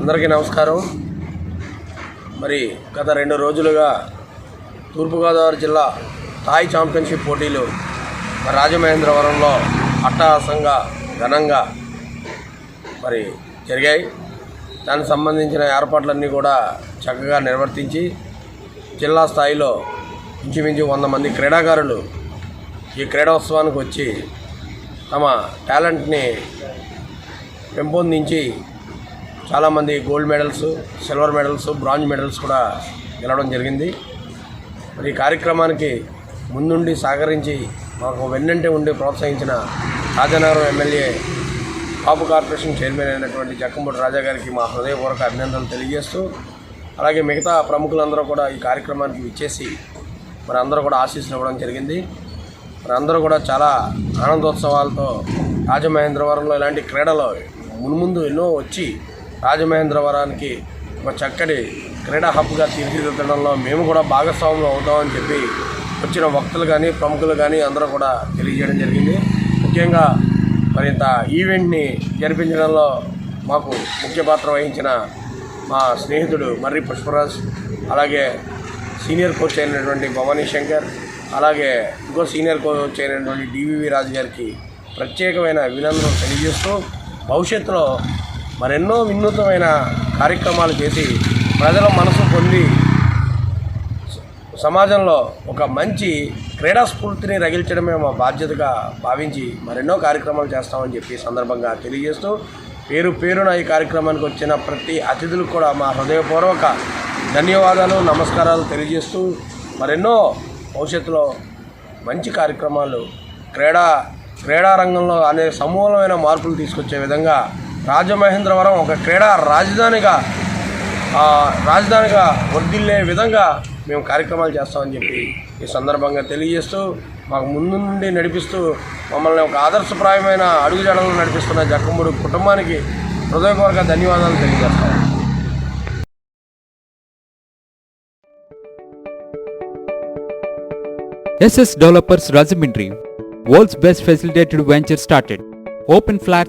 అందరికీ నమస్కారం. మరి గత రెండు రోజులుగా తూర్పుగోదావరి జిల్లా థాయ్ ఛాంపియన్షిప్ పోటీలు రాజమహేంద్రవరంలో అట్టహాసంగా ఘనంగా మరి జరిగాయి. దానికి సంబంధించిన ఏర్పాట్లన్నీ కూడా చక్కగా నిర్వర్తించి జిల్లా స్థాయిలో ఇంచుమించు వంద మంది క్రీడాకారులు ఈ క్రీడోత్సవానికి వచ్చి తమ టాలెంట్ని పెంపొందించి చాలామంది gold medals silver medals bronze medals కూడా గెలవడం జరిగింది. మరి ఈ కార్యక్రమానికి ముందుండి సహకరించి మాకు వెన్నంటే ఉండి ప్రోత్సహించిన Rajanagaram MLA Kapu corporation chairman అయినటువంటి జక్కంపూడి రాజా గారికి మా హృదయపూర్వక అభినందనలు తెలియజేస్తూ అలాగే మిగతా ప్రముఖులందరూ కూడా ఈ కార్యక్రమానికి విచ్చేసి మరి అందరూ కూడా ఆశీస్సులు ఇవ్వడం జరిగింది. మరి అందరూ కూడా చాలా ఆనందోత్సవాలతో రాజమహేంద్రవరంలో ఇలాంటి క్రీడలు మున్ముందు ఎన్నో వచ్చి రాజమహేంద్రవరానికి ఒక చక్కటి క్రీడా హబ్గా తీర్చిదిద్దడంలో మేము కూడా భాగస్వాములు అవుతామని చెప్పి వచ్చిన వక్తలు కానీ ప్రముఖులు కానీ అందరూ కూడా తెలియజేయడం జరిగింది. ముఖ్యంగా మరి ఇంత ఈవెంట్ని జరిపించడంలో మాకు ముఖ్య పాత్ర వహించిన మా స్నేహితుడు మర్రి పుష్పరాజ్ అలాగే సీనియర్ కోచ్ అయినటువంటి భవానీ శంకర్ అలాగే ఇంకో సీనియర్ కోచ్ అయినటువంటి డివివి రాజు గారికి ప్రత్యేకమైన అభినందనలు తెలియజేస్తూ భవిష్యత్తులో మరెన్నో వినూత్నమైన కార్యక్రమాలు చేసి ప్రజల మనసు పొంది సమాజంలో ఒక మంచి క్రీడా స్ఫూర్తిని రగిల్చడమే మా బాధ్యతగా భావించి మరెన్నో కార్యక్రమాలు చేస్తామని చెప్పి సందర్భంగా తెలియజేస్తూ పేరు పేరున ఈ కార్యక్రమానికి వచ్చిన ప్రతి అతిథులకు కూడా మా హృదయపూర్వక ధన్యవాదాలు నమస్కారాలు తెలియజేస్తూ మరెన్నో భవిష్యత్తులో మంచి కార్యక్రమాలు క్రీడా క్రీడా రంగంలో అనేక సమూలమైన మార్పులు తీసుకొచ్చే విధంగా రాజమహేంద్రవరం ఒక క్రీడా రాజధానిగా రాజధానిగా వర్దిల్లే విధంగా మేము కార్యక్రమాలు చేస్తామని చెప్పి ఈ సందర్భంగా తెలియజేస్తూ మాకు ముందు నుండి నడిపిస్తూ మమ్మల్ని ఒక ఆదర్శప్రాయమైన అడుగుజాడలను నడిపిస్తున్న జక్కమ్మడు కుటుంబానికి హృదయపూర్వక ధన్యవాదాలు తెలియజేస్తాం SS Developers Rajamindri, world's best facilitated venture started. Open flat,